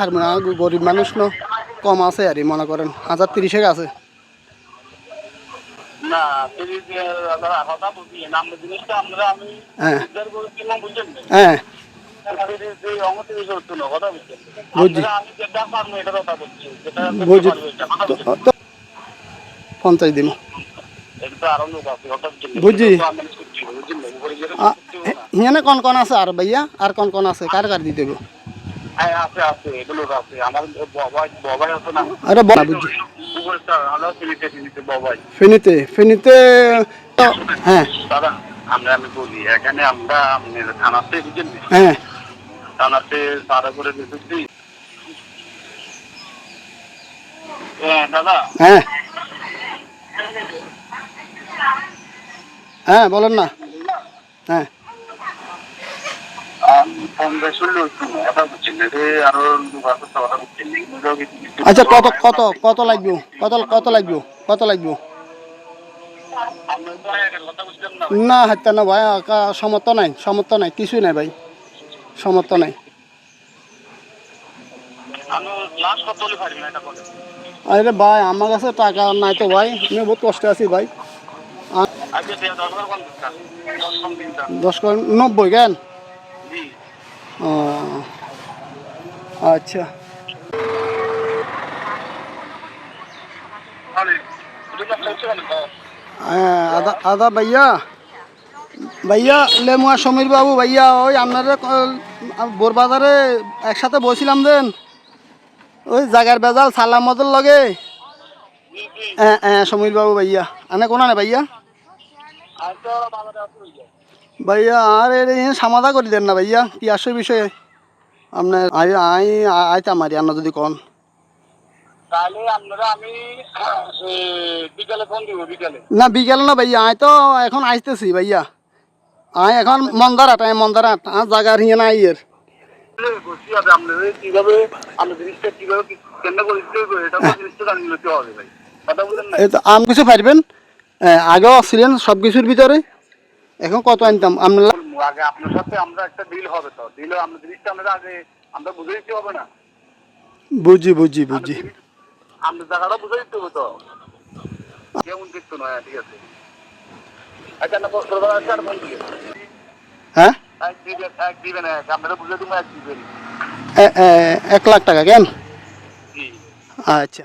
হারমোনা গরিব মানুষ ন কম আছে আর মনে করেন হাজার তিরিশেক আছে। তিরিশ হ্যাঁ? তো পঞ্চাশ দিন আছে? বুঝি। এটা তো আমি করছি, বুঝছেন না? উপরে যেটা করছি না। হিয়ানে কোন কোন আছে? আর ভাইয়া আর কোন কোন আছে? কার কার দিতে ফিনিতে হ্যাঁ। দাদা আমরা আমি বলি এখানে আমরা থানাতে হ্যাঁ। থানাতে সারা করে দিতেছি দাদা। হ্যাঁ। হ্যাঁ বলেন না। হ্যাঁ। আচ্ছা কত কত কত লাগবে? কত কত লাগবে? কত লাগবে? না হাত্তা না ভাই সমর্থ নাই সমর্থ নাই কিছুই নাই ভাই। সমর্থ নাই। আরে ভাই আমার কাছে টাকা নাই তো ভাই আমি বহুত কষ্টে আছি ভাই। দশ নব্বই কেন? আচ্ছা? হ্যাঁ আদা আদা ভাইয়া। ভাইয়া, লেমুয়া সমীর বাবু, ভাইয়া, ওই আপনারা বোরবাজারে একসাথে বসছিলাম দেন। ওই জাগার বেজাল সালাম মদল লগে। হ্যাঁ হ্যাঁ সমীর বাবু ভাইয়া। আনে কোনা ভাইয়া? ভাইয়া আর এর এই সমাধা করে দেন না ভাইয়া কি আসে বিষয়ে? আপনার আই আই আইতাম আর আন্ন যদি কন। তাহলে আপনারা আমি বিকালে ফোন দিব বিকালে। না বিকেল না ভাইয়া আই তো এখন আইতেছি ভাইয়া। আই এখন মন্দারাট আই মন্দারাট আর জাগার হিয়ে না আইয়ের। আম কিছু পারবেন? আগেও ছিলেন সব কিছুর ভিতরে? এখন কত আনতাম? আপনার আগে আপনার সাথে আমরা একটা ডিল হবে তো। ডিল আমরা জিনিসটা আমরা আগে আমরা বুঝে দিতে হবে না। বুঝি বুঝি বুঝি। আমরা জায়গাটা বুঝে দিতে হবে তো। কেমন দেখতো না ঠিক আছে? আচ্ছা না প্রধান আছে আর ফোন দিয়ে হ্যাঁ? এক দিবেন এক দিবেন এক আমরা বুঝে দিব এক দিবেন। এক লাখ টাকা কেন? জি। আচ্ছা।